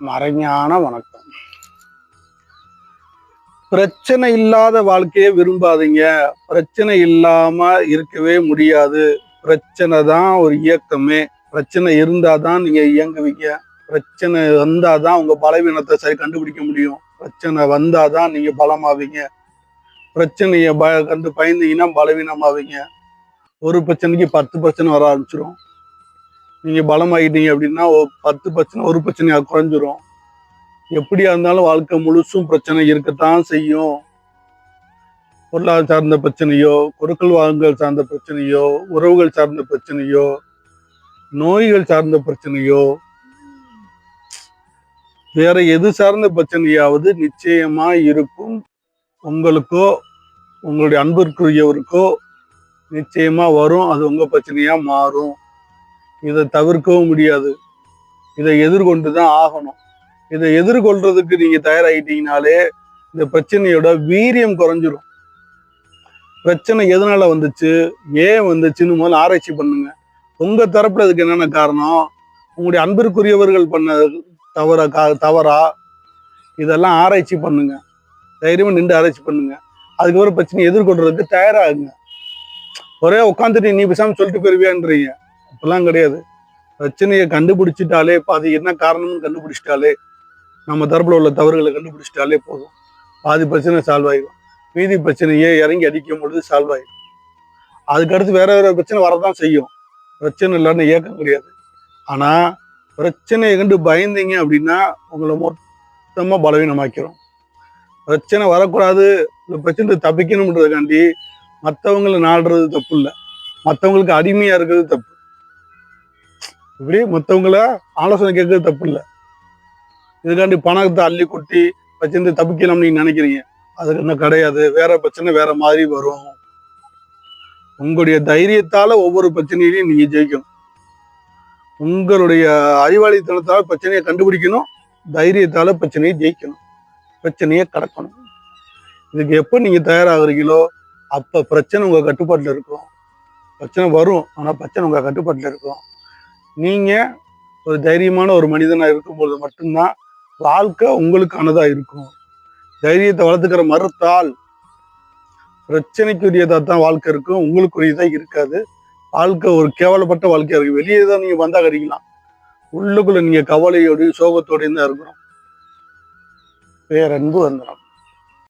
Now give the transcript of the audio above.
மறைஞான வணக்கம். பிரச்சனை இல்லாத வாழ்க்கையை விரும்பாதீங்க. பிரச்சனை இல்லாம இருக்கவே முடியாது. பிரச்சனை தான் ஒரு இயக்கமே. பிரச்சனை இருந்தாதான் நீங்க இயங்குவீங்க. பிரச்சனை வந்தாதான் உங்க பலவீனத்தை சரி கண்டுபிடிக்க முடியும். பிரச்சனை வந்தாதான் நீங்க பலமாவீங்க. பிரச்சனைய ப கண்டு பயந்தீங்கன்னா பலவீனமாவீங்க. ஒரு பிரச்சனைக்கு பத்து பிரச்சனை வர ஆரம்பிச்சிடும் நீங்கள் பலமாகிட்டீங்க அப்படின்னா பத்து பிரச்சனை ஒரு பிரச்சனையாக குறைஞ்சிரும். எப்படியா இருந்தாலும் வாழ்க்கை முழுசும் பிரச்சனை இருக்கத்தான் செய்யும். பொருளாதார சார்ந்த பிரச்சனையோ பொருட்கள் வாங்கல் சார்ந்த பிரச்சனையோ உறவுகள் சார்ந்த பிரச்சனையோ நோய்கள் சார்ந்த பிரச்சனையோ வேற எது சார்ந்த பிரச்சனையாவது நிச்சயமா இருக்கும். உங்களுக்கோ உங்களுடைய அன்பிற்குரியவருக்கோ நிச்சயமா வரும். அது உங்க பிரச்சனையா மாறும். இதை தவிர்க்கவும் முடியாது. இதை எதிர்கொண்டு தான் ஆகணும். இதை எதிர்கொள்றதுக்கு நீங்க தயாராகிட்டீங்கனாலே இந்த பிரச்சனையோட வீரியம் குறைஞ்சிரும். பிரச்சனை எதனால வந்துச்சு? ஏன் வந்துச்சுன்னு முதல்ல ஆராய்ச்சி பண்ணுங்க. உங்க தரப்புல இதுக்கு என்னென்ன காரணம்? உங்களுடைய அன்பிற்குரியவர்கள் பண்ண தவற கா- தவறா? இதெல்லாம் ஆராய்ச்சி பண்ணுங்க. தைரியமா நின்று ஆராய்ச்சி பண்ணுங்க. அதுக்கப்புறம் பிரச்சனையை எதிர்கொள்றதுக்கு தயாராகுங்க. ஒரே உட்காந்துட்டு நீ பேசாமல் சொல்லிட்டு போயிருவியான்றீங்க. அப்படிலாம் கிடையாது. பிரச்சனையை கண்டுபிடிச்சிட்டாலே பாதி என்ன காரணம்னு கண்டுபிடிச்சிட்டாலே நம்ம தரப்பில் உள்ள தவறுகளை கண்டுபிடிச்சிட்டாலே போதும். பாதி பிரச்சனை சால்வ் ஆகிடும் மீதி பிரச்சனையே இறங்கி அடிக்கும் பொழுது சால்வ் ஆகிடும் அதுக்கடுத்து வேற வேற பிரச்சனை வரதான் செய்யும். பிரச்சனை இல்லைன்னு ஏக்கம் கிடையாது. ஆனால் பிரச்சனையை கண்டு பயந்தீங்க அப்படின்னா உங்களை மொத்தமாக பலவீனமாக்கிறோம் பிரச்சனை வரக்கூடாது இந்த பிரச்சனை தப்பிக்கணுன்றதுக்காண்டி மற்றவங்களை நாடுறது தப்பு இல்லை. மற்றவங்களுக்கு அடிமையாக இருக்கிறது தப்பு. இப்படி மற்றவங்கள ஆலோசனை கேட்கறது தப்பு இல்லை இதுக்காண்டி பணத்தை அள்ளி கொட்டி வச்சிருந்து தப்பிக்கலாம் நீங்க நினைக்கிறீங்க. அதுக்கு என்ன கிடையாது. வேற பிரச்சனை வேற மாதிரி வரும். உங்களுடைய தைரியத்தால ஒவ்வொரு பிரச்சனையிலையும் நீங்க ஜெயிக்கணும். உங்களுடைய அறிவாளித்தனத்தால் பிரச்சனையை கண்டுபிடிக்கணும். தைரியத்தால பிரச்சனையை ஜெயிக்கணும். பிரச்சனையை கடக்கணும். இதுக்கு எப்போ நீங்க தயாராகிறீங்களோ அப்ப பிரச்சனை உங்க கட்டுப்பாட்டில் இருக்கும். பிரச்சனை வரும். ஆனால் பிரச்சனை உங்க கட்டுப்பாட்டில் இருக்கும். நீங்கள் ஒரு தைரியமான ஒரு மனிதனாக இருக்கும்பொழுது மட்டும்தான் வாழ்க்கை உங்களுக்கானதாக இருக்கும். தைரியத்தை வளர்த்துக்கிற மறுத்தால் பிரச்சனைக்குரியதாக தான் வாழ்க்கை இருக்கும். உங்களுக்குரியதாக இருக்காது. வாழ்க்கை ஒரு கேவலப்பட்ட வாழ்க்கையாக இருக்கும் வெளியே தான் நீங்க வந்தா கிடைக்கலாம் உள்ளுக்குள்ளே நீங்கள் கவலையோடையும் சோகத்தோடையும் தான் இருக்கணும். பேரன்பு வந்துடும்